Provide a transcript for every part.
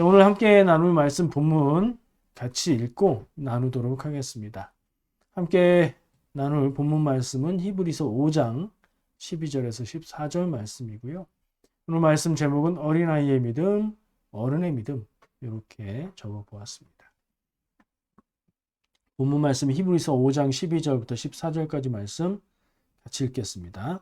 자, 오늘 함께 나눌 말씀 본문 같이 읽고 나누도록 하겠습니다. 함께 나눌 본문 말씀은 히브리서 5장 12절에서 14절 말씀이고요. 오늘 말씀 제목은 어린아이의 믿음, 어른의 믿음 이렇게 적어 보았습니다. 본문 말씀 히브리서 5장 12절부터 14절까지 말씀 같이 읽겠습니다.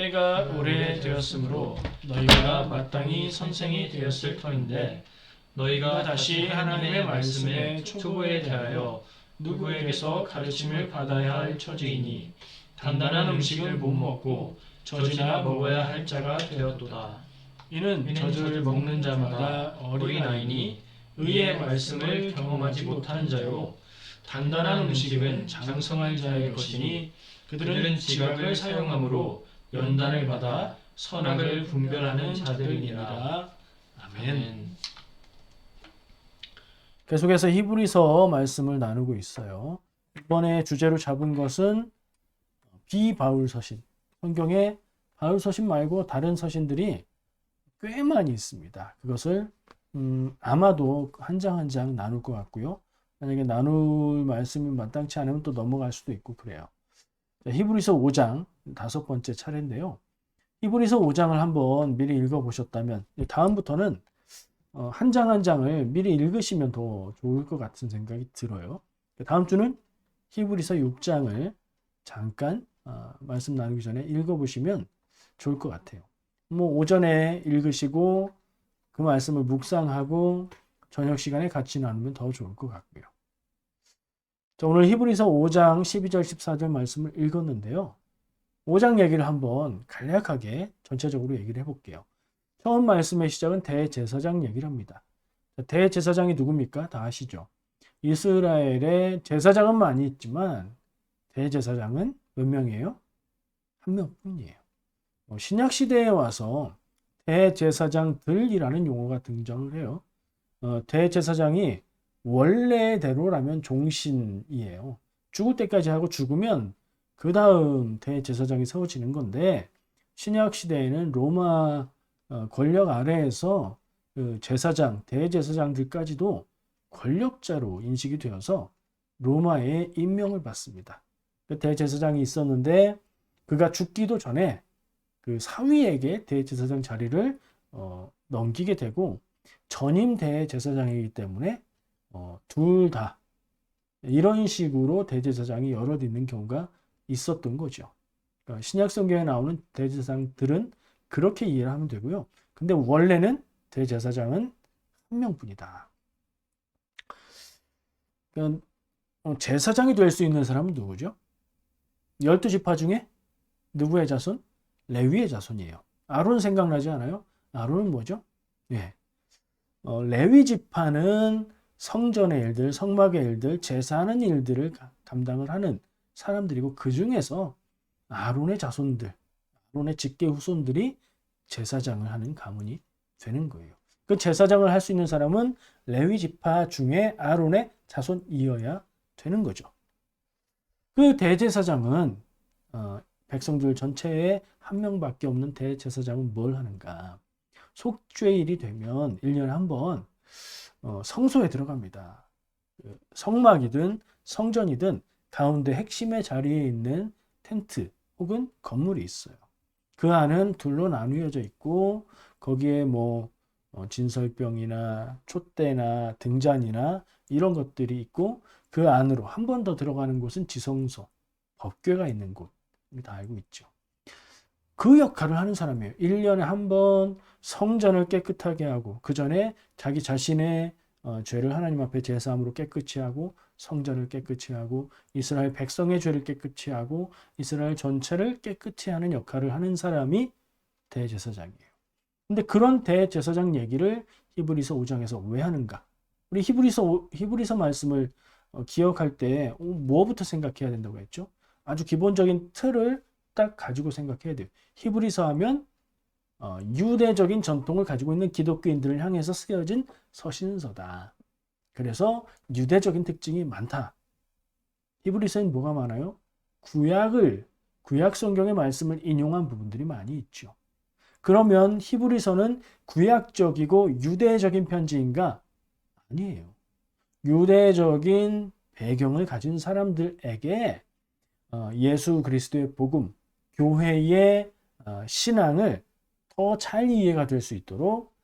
때가 오래되었으므로 너희가 마땅히 선생이 되었을 터인데 너희가 다시 하나님의 말씀의 초보에 대하여 누구에게서 가르침을 받아야 할 처지이니 단단한 음식을 못 먹고 젖이나 먹어야 할 자가 되었도다. 이는 젖을 먹는 자마다 어린아이니 의의 말씀을 경험하지 못한 자요 단단한 음식은 장성한 자의 것이니 그들은 지각을 사용함으로 연단을 받아 선악을 분별하는 자들이니라. 아멘. 계속해서 히브리서 말씀을 나누고 있어요. 이번에 주제로 잡은 것은 비바울 서신. 성경에 바울 서신 말고 다른 서신들이 꽤 많이 있습니다. 그것을 음, 아마도 한 장 한 장 나눌 것 같고요. 만약에 나눌 말씀이 마땅치 않으면 또 넘어갈 수도 있고 그래요. 자, 히브리서 5장 다섯 번째 차례인데요. 히브리서 5장을 한번 미리 읽어보셨다면 다음부터는 어, 한장한 장을 미리 읽으시면 더 좋을 것 같은 생각이 들어요. 다음 주는 히브리서 6장을 잠깐 어, 말씀 나누기 전에 읽어보시면 좋을 것 같아요. 뭐 오전에 읽으시고 그 말씀을 묵상하고 저녁 시간에 같이 나누면 더 좋을 것 같고요. 자, 오늘 히브리서 5장 12절 14절 말씀을 읽었는데요. 5장 얘기를 한번 간략하게 전체적으로 얘기를 해볼게요. 처음 말씀의 시작은 대제사장 얘기를 합니다. 대제사장이 누굽니까? 다 아시죠? 이스라엘의 제사장은 많이 있지만 대제사장은 몇 명이에요? 한 명뿐이에요. 뭐 신약 시대에 와서 대제사장들이라는 용어가 등장을 해요. 어, 대제사장이 원래대로라면 종신이에요. 죽을 때까지 하고 죽으면 그 다음 대제사장이 세워지는 건데 신약 시대에는 로마 어, 권력 아래에서 그 제사장, 대제사장들까지도 권력자로 인식이 되어서 로마의 임명을 받습니다. 그 대제사장이 있었는데 그가 죽기도 전에 그 사위에게 대제사장 자리를 어, 넘기게 되고 전임 대제사장이기 때문에 어, 둘 다 이런 식으로 대제사장이 여럿 있는 경우가 있었던 거죠. 그러니까 신약 성경에 나오는 대제사장들은 그렇게 이해를 하면 되고요. 근데 원래는 대제사장은 한 명뿐이다. 그러니까 어, 제사장이 될 수 있는 사람은 누구죠? 열두 지파 중에 누구의 자손? 레위의 자손이에요. 아론 생각나지 않아요? 아론은 뭐죠? 예. 어, 레위 지파는 성전의 일들, 성막의 일들, 제사하는 일들을 담당을 하는 사람들이고 그 중에서 아론의 자손들, 아론의 직계 후손들이 제사장을 하는 가문이 되는 거예요. 그 제사장을 할 수 있는 사람은 레위 지파 중에 아론의 자손이어야 되는 거죠. 그 대제사장은 어, 백성들 전체에 한 명밖에 없는 대제사장은 뭘 하는가? 속죄일이 되면 1년에 한번 어, 성소에 들어갑니다. 그 성막이든 성전이든 가운데 핵심의 자리에 있는 텐트 혹은 건물이 있어요. 그 안은 둘로 나누어져 있고 거기에 뭐 어, 진설병이나 촛대나 등잔이나 이런 것들이 있고 그 안으로 한 번 더 들어가는 곳은 지성소, 법궤가 있는 곳. 우리 다 알고 있죠. 그 역할을 하는 사람이에요. 1년에 한 번 성전을 깨끗하게 하고 그 전에 자기 자신의 어, 죄를 하나님 앞에 제사함으로 깨끗이 하고 성전을 깨끗이 하고 이스라엘 백성의 죄를 깨끗이 하고 이스라엘 전체를 깨끗이 하는 역할을 하는 사람이 대제사장이에요. 근데 그런 대제사장 얘기를 히브리서 5장에서 왜 하는가? 우리 히브리서 히브리서 말씀을 어, 기억할 때 어, 뭐부터 생각해야 된다고 했죠? 아주 기본적인 틀을 딱 가지고 생각해야 돼요. 히브리서 하면 어, 유대적인 전통을 가지고 있는 기독교인들을 향해서 쓰여진 서신서다. 그래서 유대적인 특징이 많다. 히브리서엔 뭐가 많아요? 구약을 구약 성경의 말씀을 인용한 부분들이 많이 있죠. 그러면 히브리서는 구약적이고 유대적인 편지인가? 아니에요. 유대적인 배경을 가진 사람들에게 어, 예수 그리스도의 복음, 교회의 어, 신앙을 더 잘 이해가 될 수 있도록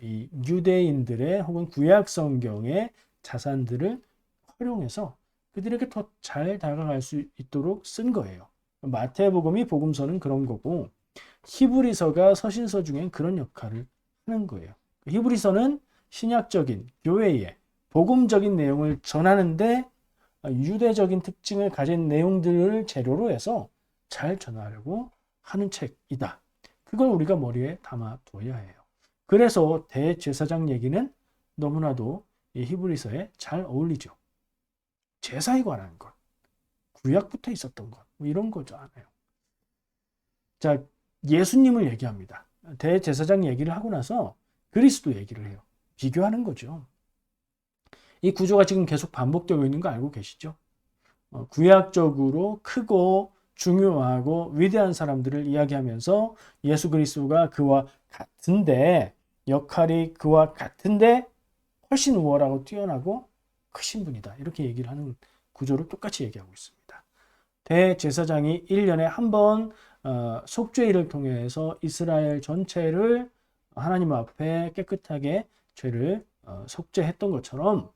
이 유대인들의 혹은 구약 성경의 자산들을 활용해서 그들에게 더 잘 다가갈 수 있도록 쓴 거예요. 마태복음이 복음서는 그런 거고 히브리서가 서신서 중엔 그런 역할을 하는 거예요. 히브리서는 신약적인 교회의 복음적인 내용을 전하는데 유대적인 특징을 가진 내용들을 재료로 해서 잘 전하려고 하는 책이다. 그걸 우리가 머리에 담아 둬야 해요. 그래서 대제사장 얘기는 너무나도 이 히브리서에 잘 어울리죠. 제사에 관한 것, 구약부터 있었던 것, 뭐 이런 거잖아요. 자, 예수님을 얘기합니다. 대제사장 얘기를 하고 나서 그리스도 얘기를 해요. 비교하는 거죠. 이 구조가 지금 계속 반복되고 있는 거 알고 계시죠? 어, 구약적으로 크고 중요하고 위대한 사람들을 이야기하면서 예수 그리스도가 그와 같은데 역할이 그와 같은데 훨씬 우월하고 뛰어나고 크신 분이다. 이렇게 얘기를 하는 구조를 똑같이 얘기하고 있습니다. 대제사장이 1년에 한번 어, 속죄일을 통해서 이스라엘 전체를 하나님 앞에 깨끗하게 죄를 어, 속죄했던 것처럼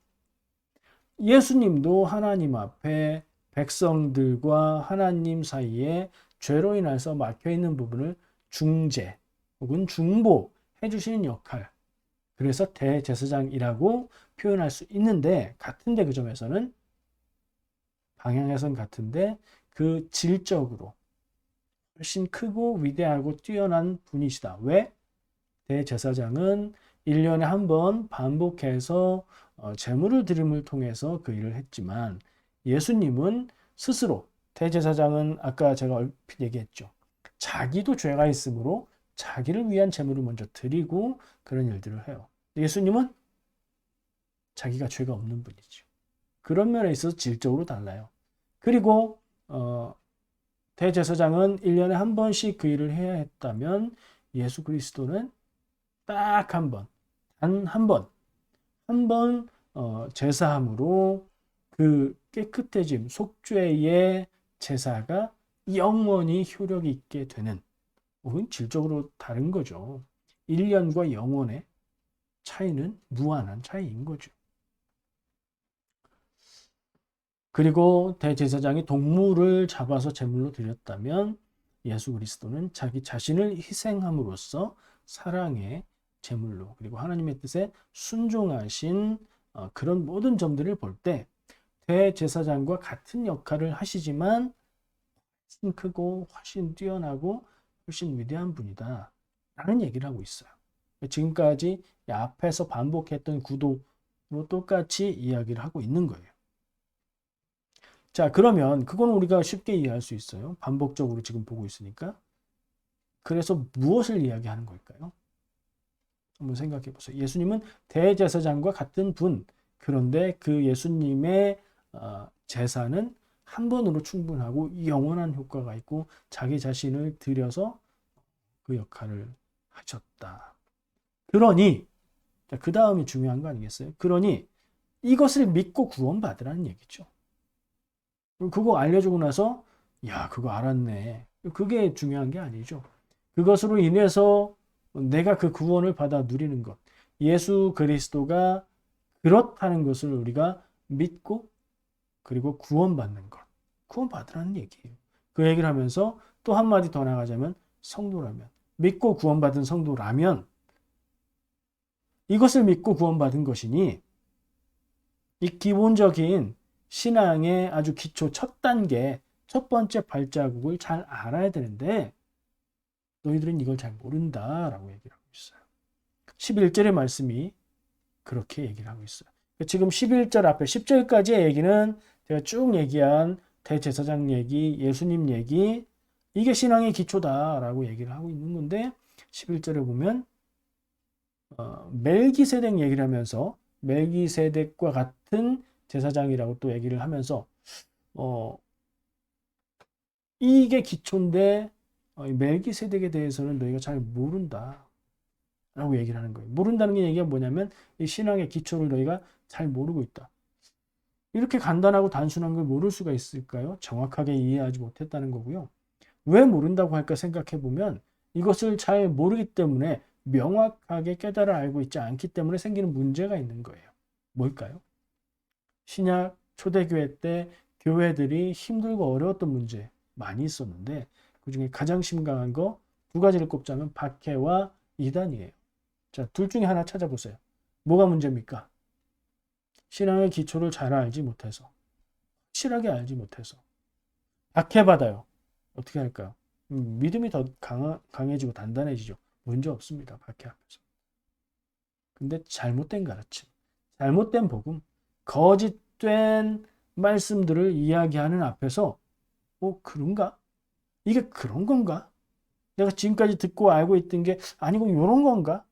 예수님도 하나님 앞에 백성들과 하나님 사이에 죄로 인해서 막혀 있는 부분을 중재 혹은 중보해 주시는 역할. 그래서 대제사장이라고 표현할 수 있는데 같은데 그 점에서는 방향에선 같은데 그 질적으로 훨씬 크고 위대하고 뛰어난 분이시다. 왜? 대제사장은 1년에 한 번 반복해서 어, 제물을 드림을 통해서 그 일을 했지만 예수님은 스스로 대제사장은 아까 제가 얼핏 얘기했죠. 자기도 죄가 있으므로 자기를 위한 제물을 먼저 드리고 그런 일들을 해요. 예수님은 자기가 죄가 없는 분이죠. 그런 면에 있어서 질적으로 달라요. 그리고 어, 대제사장은 1년에 한 번씩 그 일을 해야 했다면 예수 그리스도는 딱 한 번, 단 한 번, 한번 어, 제사함으로 그 깨끗해짐, 속죄의 제사가 영원히 효력 있게 되는 혹은 질적으로 다른 거죠. 1년과 영원의 차이는 무한한 차이인 거죠. 그리고 대제사장이 동물을 잡아서 제물로 드렸다면 예수 그리스도는 자기 자신을 희생함으로써 사랑의 제물로 그리고 하나님의 뜻에 순종하신 어, 그런 모든 점들을 볼 때 대제사장과 같은 역할을 하시지만 훨씬 크고 훨씬 뛰어나고 훨씬 위대한 분이다 라는 얘기를 하고 있어요. 지금까지 이 앞에서 반복했던 구도로 똑같이 이야기를 하고 있는 거예요. 자, 그러면 그건 우리가 쉽게 이해할 수 있어요. 반복적으로 지금 보고 있으니까. 그래서 무엇을 이야기하는 걸까요? 한번 생각해 보세요. 예수님은 대제사장과 같은 분. 그런데 그 예수님의 어, 제사는 한 번으로 충분하고 영원한 효과가 있고 자기 자신을 들여서 그 역할을 하셨다. 그러니 그 다음이 중요한 거 아니겠어요? 그러니 이것을 믿고 구원받으라는 얘기죠. 그거 알려주고 나서 야 그거 알았네. 그게 중요한 게 아니죠. 그것으로 인해서 내가 그 구원을 받아 누리는 것. 예수 그리스도가 그렇다는 것을 우리가 믿고 그리고 구원받는 것. 구원받으라는 얘기예요. 그 얘기를 하면서 또 한마디 더 나가자면 성도라면 믿고 구원받은 성도라면 이것을 믿고 구원받은 것이니 이 기본적인 신앙의 아주 기초 첫 단계, 첫 번째 발자국을 잘 알아야 되는데 너희들은 이걸 잘 모른다라고 얘기를 하고 있어요. 11절의 말씀이 그렇게 얘기를 하고 있어요. 지금 11절 앞에 10절까지의 얘기는 제가 쭉 얘기한 대제사장 얘기, 예수님 얘기, 이게 신앙의 기초다라고 얘기를 하고 있는 건데 11절에 보면 어, 멜기세덱 얘기를 하면서 멜기세덱과 같은 제사장이라고 또 얘기를 하면서 어, 이게 기초인데 어, 이 멜기세덱에 대해서는 너희가 잘 모른다. 라고 얘기를 하는 거예요. 모른다는 게 얘기가 뭐냐면 이 신앙의 기초를 너희가 잘 모르고 있다. 이렇게 간단하고 단순한 걸 모를 수가 있을까요? 정확하게 이해하지 못했다는 거고요. 왜 모른다고 할까 생각해 보면 이것을 잘 모르기 때문에 명확하게 깨달아 알고 있지 않기 때문에 생기는 문제가 있는 거예요. 뭘까요? 신약 초대교회 때 교회들이 힘들고 어려웠던 문제 많이 있었는데 그 중에 가장 심각한 거 두 가지를 꼽자면 박해와 이단이에요. 자, 둘 중에 하나 찾아보세요. 뭐가 문제입니까? 신앙의 기초를 잘 알지 못해서, 확실하게 알지 못해서, 박해받아요. 어떻게 할까요? 음, 믿음이 더 강하, 강해지고 단단해지죠. 문제 없습니다. 박해 앞에서. 근데 잘못된 가르침, 잘못된 복음, 거짓된 말씀들을 이야기하는 앞에서, 어, 그런가? 이게 그런 건가? 내가 지금까지 듣고 알고 있던 게 아니고 이런 건가?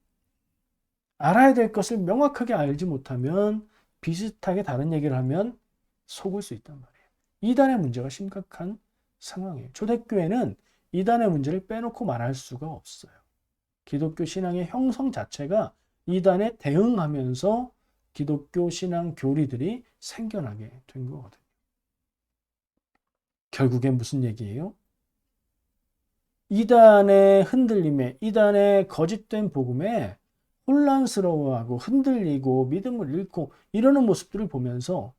알아야 될 것을 명확하게 알지 못하면 비슷하게 다른 얘기를 하면 속을 수 있단 말이에요. 이단의 문제가 심각한 상황이에요. 초대교회는 이단의 문제를 빼놓고 말할 수가 없어요. 기독교 신앙의 형성 자체가 이단에 대응하면서 기독교 신앙 교리들이 생겨나게 된 거거든요. 결국에 무슨 얘기예요? 이단의 흔들림에, 이단의 거짓된 복음에 혼란스러워하고 흔들리고 믿음을 잃고 이러는 모습들을 보면서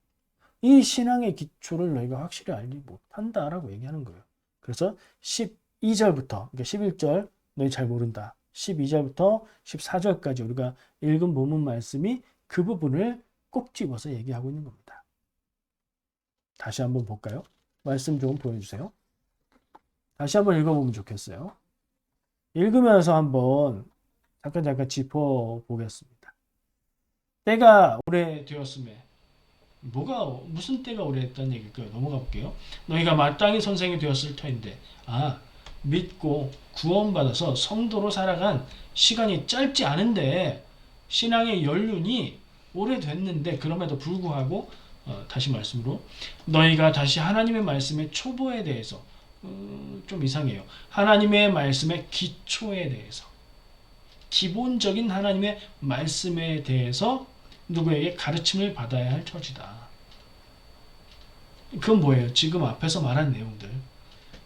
이 신앙의 기초를 너희가 확실히 알지 못한다라고 얘기하는 거예요. 그래서 12절부터, 그러니까 11절 너희 잘 모른다. 12절부터 14절까지 우리가 읽은 본문 말씀이 그 부분을 꼭 집어서 얘기하고 있는 겁니다. 다시 한번 볼까요? 말씀 좀 보여주세요. 다시 한번 읽어보면 좋겠어요. 읽으면서 한번 잠깐 잠깐 짚어보겠습니다. 때가 오래 되었음에 뭐가 무슨 때가 오래됐다는 얘기일까요? 넘어가 볼게요. 너희가 마땅히 선생이 되었을 터인데 아 믿고 구원받아서 성도로 살아간 시간이 짧지 않은데 신앙의 연륜이 오래됐는데 그럼에도 불구하고 어, 다시 말씀으로 너희가 다시 하나님의 말씀의 초보에 대해서 어, 좀 이상해요. 하나님의 말씀의 기초에 대해서 기본적인 하나님의 말씀에 대해서 누구에게 가르침을 받아야 할 처지다. 그건 뭐예요? 지금 앞에서 말한 내용들.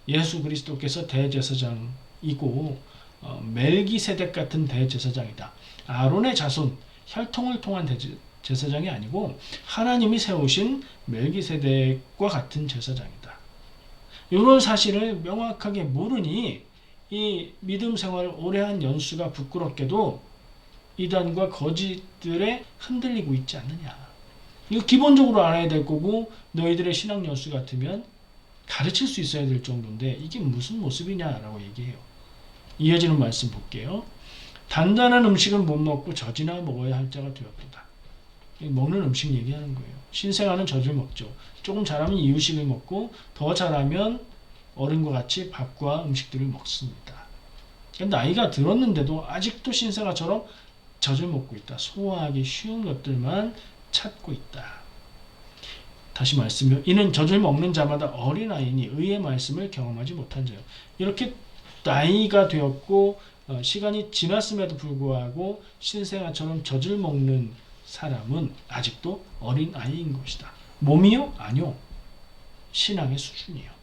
예수 그리스도께서 대제사장이고 어, 멜기세덱 같은 대제사장이다. 아론의 자손 혈통을 통한 대제사장이 아니고 하나님이 세우신 멜기세덱과 같은 제사장이다. 이런 사실을 명확하게 모르니 이 믿음 생활을 오래 한 연수가 부끄럽게도 이단과 거짓들에 흔들리고 있지 않느냐. 이거 기본적으로 알아야 될 거고 너희들의 신앙 연수 같으면 가르칠 수 있어야 될 정도인데 이게 무슨 모습이냐라고 얘기해요. 이어지는 말씀 볼게요. 단단한 음식은 못 먹고 젖이나 먹어야 할 자가 되었도다. 먹는 음식 얘기하는 거예요. 신생아는 젖을 먹죠. 조금 잘하면 이유식을 먹고 더 잘하면 어른과 같이 밥과 음식들을 먹습니다. 나이가 들었는데도 아직도 신생아처럼 젖을 먹고 있다. 소화하기 쉬운 것들만 찾고 있다. 다시 말씀요. 이는 젖을 먹는 자마다 어린아이니 의의 말씀을 경험하지 못한 자요. 이렇게 나이가 되었고 어, 시간이 지났음에도 불구하고 신생아처럼 젖을 먹는 사람은 아직도 어린아이인 것이다. 몸이요? 아니요. 신앙의 수준이요.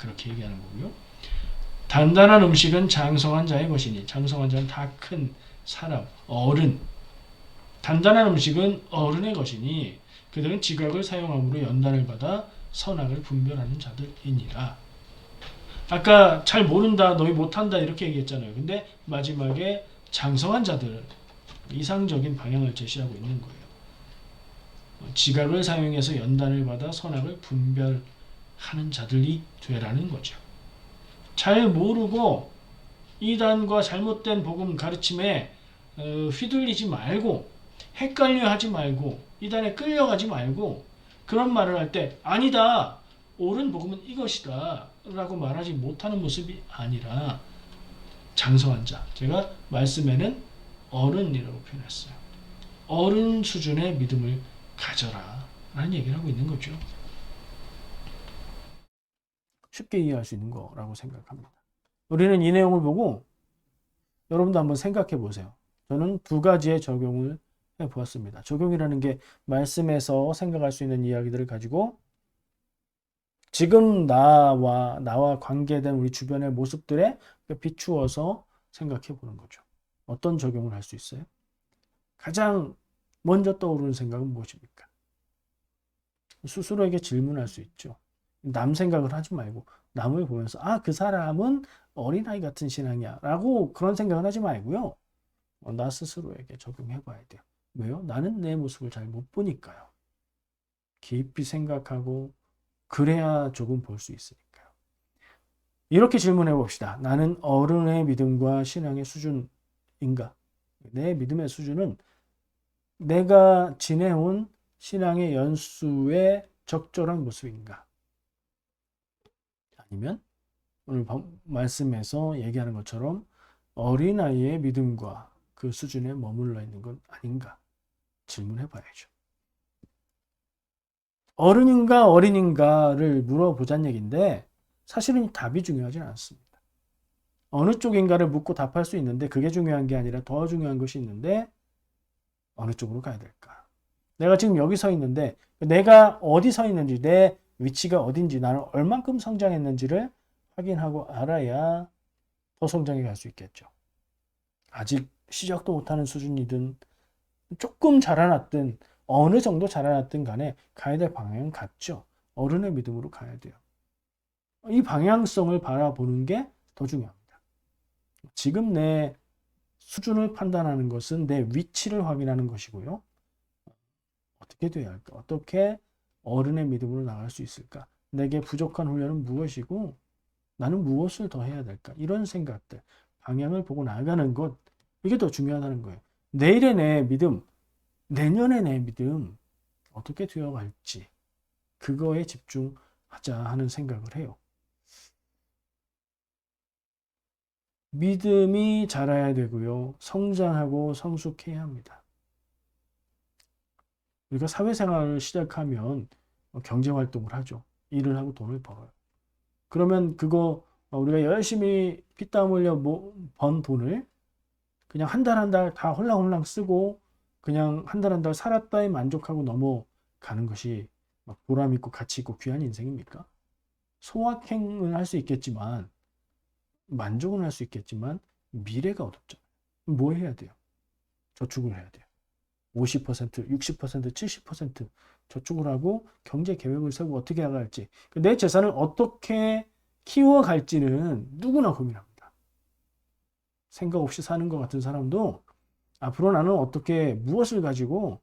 그렇게 얘기하는 거고요. 단단한 음식은 장성한 자의 것이니 장성한 자는 다 큰 사람, 어른. 단단한 음식은 어른의 것이니 그들은 지각을 사용함으로 연단을 받아 선악을 분별하는 자들이니라. 아까 잘 모른다, 너희 못한다 이렇게 얘기했잖아요. 근데 마지막에 장성한 자들 이상적인 방향을 제시하고 있는 거예요. 지각을 사용해서 연단을 받아 선악을 분별 하는 자들이 되라는 거죠. 잘 모르고 이단과 잘못된 복음 가르침에 어, 휘둘리지 말고 헷갈려 하지 말고 이단에 끌려가지 말고 그런 말을 할 때 아니다 옳은 복음은 이것이다 라고 말하지 못하는 모습이 아니라 장성한 자 제가 말씀에는 어른이라고 표현했어요. 어른 수준의 믿음을 가져라 라는 얘기를 하고 있는 거죠 쉽게 이해할 수 있는 거라고 생각합니다. 우리는 이 내용을 보고 여러분도 한번 생각해 보세요. 저는 두 가지의 적용을 해 보았습니다. 적용이라는 게 말씀에서 생각할 수 있는 이야기들을 가지고 지금 나와 나와 관계된 우리 주변의 모습들에 비추어서 생각해 보는 거죠. 어떤 적용을 할 수 있어요? 가장 먼저 떠오르는 생각은 무엇입니까? 스스로에게 질문할 수 있죠. 남 생각을 하지 말고 남을 보면서 아, 그 사람은 어린아이 같은 신앙이야 라고 그런 생각을 하지 말고요. 어, 나 스스로에게 적용해 봐야 돼요. 왜요? 나는 내 모습을 잘 못 보니까요. 깊이 생각하고 그래야 조금 볼 수 있으니까요. 이렇게 질문해 봅시다. 나는 어른의 믿음과 신앙의 수준인가? 내 믿음의 수준은 내가 지내온 신앙의 연수의 적절한 모습인가? 아니면 오늘 번- 말씀에서 얘기하는 것처럼 어린아이의 믿음과 그 수준에 머물러 있는 건 아닌가? 질문해 봐야죠. 어른인가 어린인가를 물어보자는 얘기인데 사실은 이 답이 중요하진 않습니다. 어느 쪽인가를 묻고 답할 수 있는데 그게 중요한 게 아니라 더 중요한 것이 있는데 어느 쪽으로 가야 될까? 내가 지금 여기 서 있는데 내가 어디 서 있는지 내 위치가 어딘지 나는 얼만큼 성장했는지를 확인하고 알아야 더 성장해 갈 수 있겠죠. 아직 시작도 못하는 수준이든 조금 자라났든 어느 정도 자라났든 간에 가야 될 방향은 같죠. 어른의 믿음으로 가야 돼요. 이 방향성을 바라보는 게 더 중요합니다. 지금 내 수준을 판단하는 것은 내 위치를 확인하는 것이고요. 어떻게 돼야 할까? 어떻게 어른의 믿음으로 나갈 수 있을까? 내게 부족한 훈련은 무엇이고 나는 무엇을 더 해야 될까? 이런 생각들, 방향을 보고 나아가는 것, 이게 더 중요하다는 거예요. 내일의 내 믿음, 내년의 내 믿음, 어떻게 되어갈지, 그거에 집중하자 하는 생각을 해요. 믿음이 자라야 되고요. 성장하고 성숙해야 합니다. 우리가 사회생활을 시작하면 경제 활동을 하죠. 일을 하고 돈을 벌어요. 그러면 그거 우리가 열심히 피땀 흘려 모- 번 돈을 그냥 한 달 한 달 다 홀랑홀랑 쓰고 그냥 한 달 한 달 살았다에 만족하고 넘어가는 것이 막 보람 있고 가치 있고 귀한 인생입니까? 소확행은 할 수 있겠지만 만족은 할 수 있겠지만 미래가 어렵잖아요. 뭐 해야 돼요? 저축을 해야 돼요. 50%, 60%, 70% 저축을 하고 경제 계획을 세우고 어떻게 나갈지 내 재산을 어떻게 키워갈지는 누구나 고민합니다. 생각 없이 사는 것 같은 사람도 앞으로 나는 어떻게 무엇을 가지고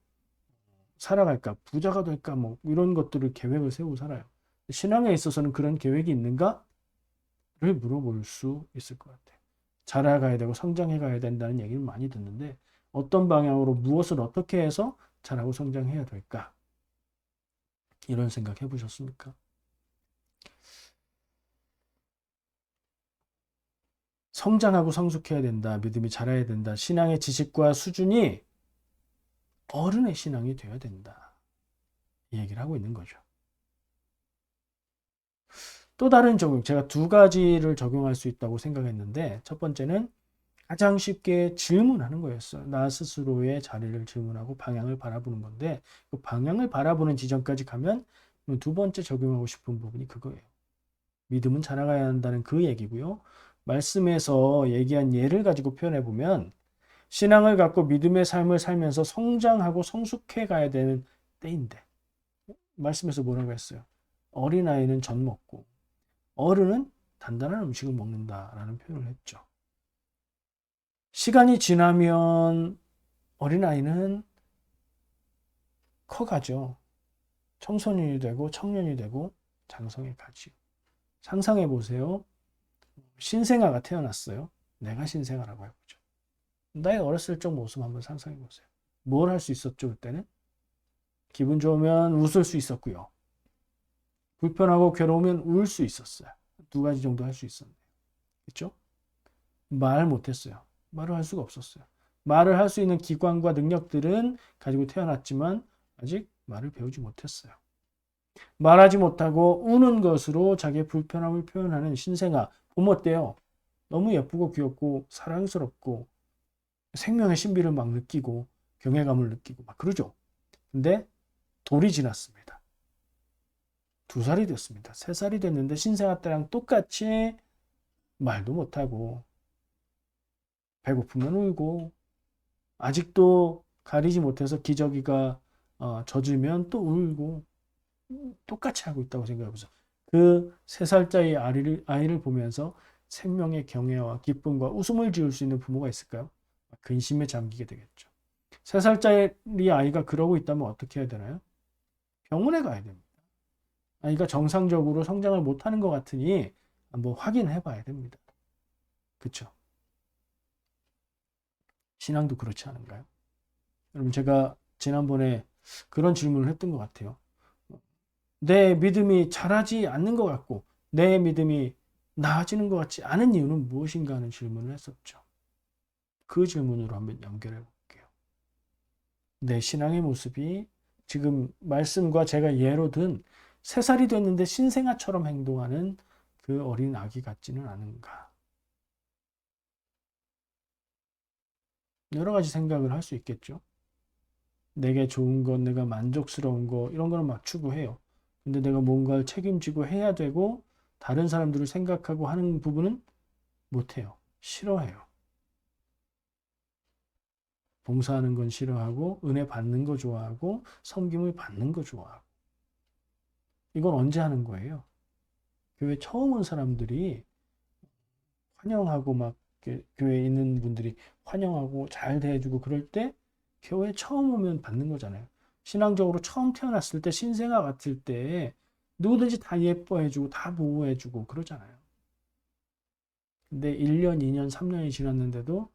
살아갈까 부자가 될까 뭐 이런 것들을 계획을 세우고 살아요. 신앙에 있어서는 그런 계획이 있는가? 를 물어볼 수 있을 것 같아요. 자라가야 되고 성장해 가야 된다는 얘기를 많이 듣는데 어떤 방향으로 무엇을 어떻게 해서 자라고 성장해야 될까? 이런 생각 해보셨습니까? 성장하고 성숙해야 된다. 믿음이 자라야 된다. 신앙의 지식과 수준이 어른의 신앙이 되어야 된다. 이 얘기를 하고 있는 거죠. 또 다른 적용, 제가 두 가지를 적용할 수 있다고 생각했는데, 첫 번째는 가장 쉽게 질문하는 거였어요. 나 스스로의 자리를 질문하고 방향을 바라보는 건데, 그 방향을 바라보는 지점까지 가면 두 번째 적용하고 싶은 부분이 그거예요. 믿음은 자라가야 한다는 그 얘기고요. 말씀에서 얘기한 예를 가지고 표현해 보면, 신앙을 갖고 믿음의 삶을 살면서 성장하고 성숙해 가야 되는 때인데, 말씀에서 뭐라고 했어요? 어린아이는 젖 먹고, 어른은 단단한 음식을 먹는다라는 표현을 했죠. 시간이 지나면 어린아이는 커가죠. 청소년이 되고 청년이 되고 장성에 가지요. 상상해 보세요. 신생아가 태어났어요. 내가 신생아라고 해보죠. 나의 어렸을 적 모습 한번 상상해 보세요. 뭘 할 수 있었죠, 그때는? 기분 좋으면 웃을 수 있었고요. 불편하고 괴로우면 울 수 있었어요. 두 가지 정도 할 수 있었네요. 그렇죠? 말 못했어요. 말을 할 수가 없었어요. 말을 할 수 있는 기관과 능력들은 가지고 태어났지만 아직 말을 배우지 못했어요. 말하지 못하고 우는 것으로 자기의 불편함을 표현하는 신생아 부모 때요. 너무 예쁘고 귀엽고 사랑스럽고 생명의 신비를 막 느끼고 경외감을 느끼고 막 그러죠. 근데 돌이 지났습니다. 두 살이 됐습니다. 세 살이 됐는데 신생아 때랑 똑같이 말도 못하고 배고프면 울고 아직도 가리지 못해서 기저귀가 어, 젖으면 또 울고 똑같이 하고 있다고 생각해보세요. 그세 살짜리 아이를, 아이를 보면서 생명의 경애와 기쁨과 웃음을 지을 수 있는 부모가 있을까요? 근심에 잠기게 되겠죠. 세 살짜리 아이가 그러고 있다면 어떻게 해야 되나요? 병원에 가야 됩니다. 아이가 정상적으로 성장을 못하는 것 같으니 한번 확인해 봐야 됩니다. 그쵸? 신앙도 그렇지 않은가요? 여러분, 제가 지난번에 그런 질문을 했던 것 같아요. 내 믿음이 자라지 않는 것 같고, 내 믿음이 나아지는 것 같지 않은 이유는 무엇인가 하는 질문을 했었죠. 그 질문으로 한번 연결해 볼게요. 내 신앙의 모습이 지금 말씀과 제가 예로 든 세 살이 됐는데 신생아처럼 행동하는 그 어린 아기 같지는 않은가. 여러 가지 생각을 할 수 있겠죠. 내게 좋은 것, 내가 만족스러운 거, 이런 거는 막 추구해요. 근데 내가 뭔가를 책임지고 해야 되고, 다른 사람들을 생각하고 하는 부분은 못해요. 싫어해요. 봉사하는 건 싫어하고, 은혜 받는 거 좋아하고, 섬김을 받는 거 좋아하고. 이건 언제 하는 거예요? 교회 처음 온 사람들이 환영하고 막 교회에 있는 분들이 환영하고 잘 대해주고 그럴 때 교회 처음 오면 받는 거잖아요. 신앙적으로 처음 태어났을 때 신생아 같을 때 누구든지 다 예뻐해주고 다 보호해주고 그러잖아요. 근데 1년, 2년, 3년이 지났는데도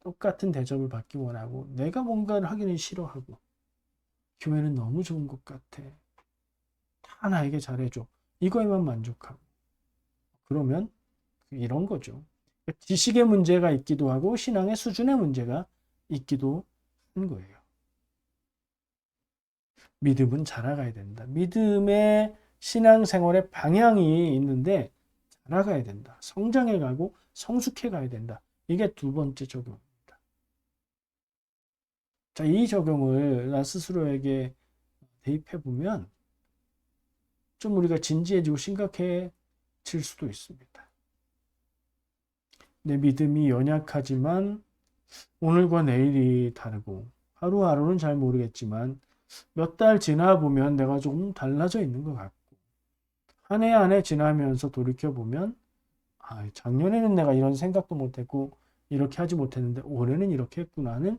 똑같은 대접을 받기 원하고 내가 뭔가를 하기는 싫어하고 교회는 너무 좋은 것 같아. 다 나에게 잘해줘. 이거에만 만족하고. 그러면 이런 거죠. 지식의 문제가 있기도 하고 신앙의 수준의 문제가 있기도 한 거예요. 믿음은 자라가야 된다. 믿음의 신앙생활의 방향이 있는데 자라가야 된다. 성장해 가고 성숙해 가야 된다. 이게 두 번째 적용입니다. 자, 이 적용을 나 스스로에게 대입해 보면 좀 우리가 진지해지고 심각해질 수도 있습니다. 내 믿음이 연약하지만 오늘과 내일이 다르고 하루하루는 잘 모르겠지만 몇 달 지나 보면 내가 조금 달라져 있는 것 같고 한 해 한 해 지나면서 돌이켜 보면 아, 작년에는 내가 이런 생각도 못했고 이렇게 하지 못했는데 올해는 이렇게 했구나 하는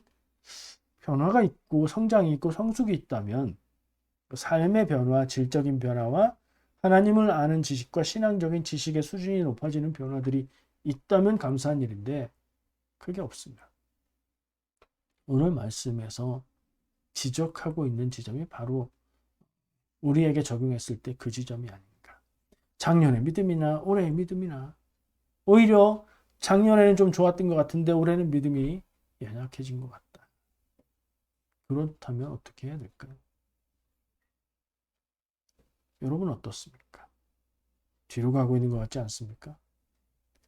변화가 있고 성장이 있고 성숙이 있다면 그 삶의 변화, 질적인 변화와 하나님을 아는 지식과 신앙적인 지식의 수준이 높아지는 변화들이 있다면 감사한 일인데 그게 없습니다. 오늘 말씀에서 지적하고 있는 지점이 바로 우리에게 적용했을 때 그 지점이 아닌가. 작년의 믿음이나 올해의 믿음이나 오히려 작년에는 좀 좋았던 것 같은데 올해는 믿음이 연약해진 것 같다. 그렇다면 어떻게 해야 될까요? 여러분 어떻습니까? 뒤로 가고 있는 것 같지 않습니까?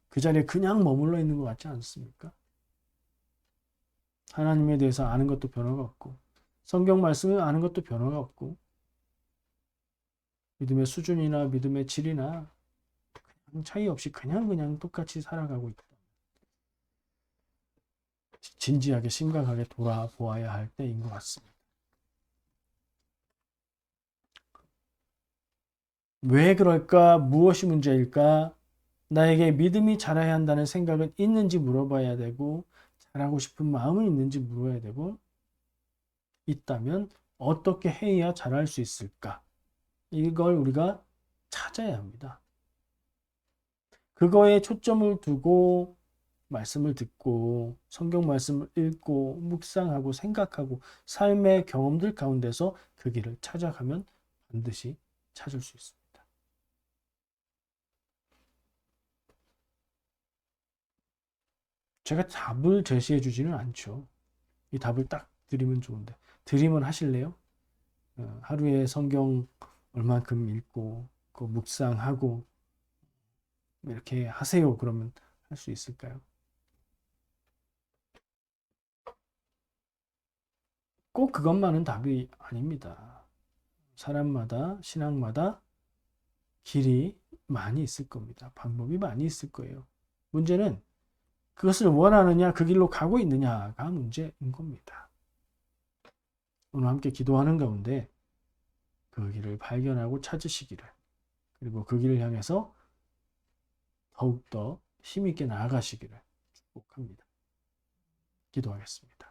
그 자리에 그냥 머물러 있는 것 같지 않습니까? 하나님에 대해서 아는 것도 변화가 없고, 성경 말씀을 아는 것도 변화가 없고, 믿음의 수준이나 믿음의 질이나 차이 없이 그냥 그냥 똑같이 살아가고 있다. 진지하게 심각하게 돌아보아야 할 때인 것 같습니다. 왜 그럴까? 무엇이 문제일까? 나에게 믿음이 자라야 한다는 생각은 있는지 물어봐야 되고, 잘하고 싶은 마음은 있는지 물어야 되고, 있다면 어떻게 해야 잘할 수 있을까? 이걸 우리가 찾아야 합니다. 그거에 초점을 두고 말씀을 듣고 성경 말씀을 읽고 묵상하고 생각하고 삶의 경험들 가운데서 그 길을 찾아가면 반드시 찾을 수 있습니다. 제가 답을 제시해 주지는 않죠. 이 답을 딱 드리면 좋은데 드리면 하실래요? 어, 하루에 성경 얼만큼 읽고 그 묵상하고 이렇게 하세요. 그러면 할 수 있을까요? 꼭 그것만은 답이 아닙니다. 사람마다, 신앙마다 길이 많이 있을 겁니다. 방법이 많이 있을 거예요. 문제는 그것을 원하느냐, 그 길로 가고 있느냐가 문제인 겁니다. 오늘 함께 기도하는 가운데 그 길을 발견하고 찾으시기를, 그리고 그 길을 향해서 더욱더 힘있게 나아가시기를 축복합니다. 기도하겠습니다.